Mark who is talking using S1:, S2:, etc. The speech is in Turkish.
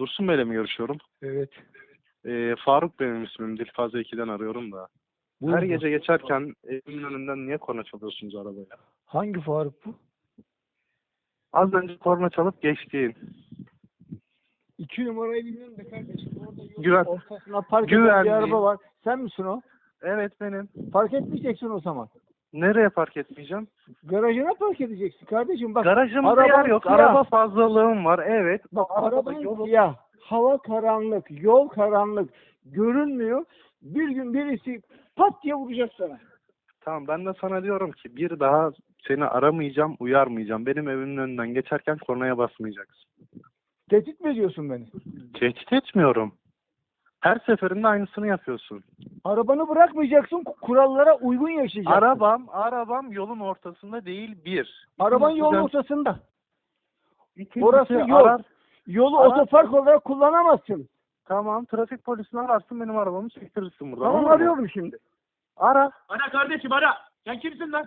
S1: Dursun Bey'le mi görüşüyorum?
S2: Evet.
S1: Ee, Faruk benim ismim. Dilfaze 2'den arıyorum da. Her
S2: Buyurun.
S1: gece geçerken evimin önünden niye korna çalıyorsunuz arabaya?
S2: Hangi Faruk bu?
S1: Az önce korna çalıp geçtiğin.
S2: İki numarayı bilmiyorum da kardeşim. Orada yolun
S1: Güven-
S2: ortasına park eden bir araba var. Sen misin o?
S1: Evet benim.
S2: Park etmeyeceksin o zaman.
S1: Nereye park etmeyeceğim?
S2: Garajına park edeceksin kardeşim. Bak
S1: Garajımda
S2: araba
S1: yer yok.
S2: siyah.
S1: Araba fazlalığım var. Evet.
S2: Bak arabanın
S1: yolu-
S2: siyah. Hava karanlık. Yol karanlık. Görünmüyor. Bir gün birisi pat diye vuracak sana.
S1: Tamam ben de sana diyorum ki bir daha seni aramayacağım, uyarmayacağım. Benim evimin önünden geçerken kornaya basmayacaksın.
S2: Tehdit mi ediyorsun beni?
S1: Tehdit etmiyorum. Her seferinde aynısını yapıyorsun.
S2: Arabanı bırakmayacaksın. Kurallara uygun yaşayacaksın.
S1: Arabam, arabam yolun ortasında değil bir.
S2: Araban yolun
S1: İkincisi-
S2: ortasında.
S1: İkincisi
S2: Orası yol.
S1: arar-
S2: Yolu
S1: Ara-
S2: otopark olarak kullanamazsın.
S1: Tamam trafik polisini ararsın benim arabamı çektirirsin buradan.
S2: Tamam
S1: olur mu?
S2: arıyorum şimdi.
S1: Ara.
S3: Ara kardeşim ara. Sen kimsin lan?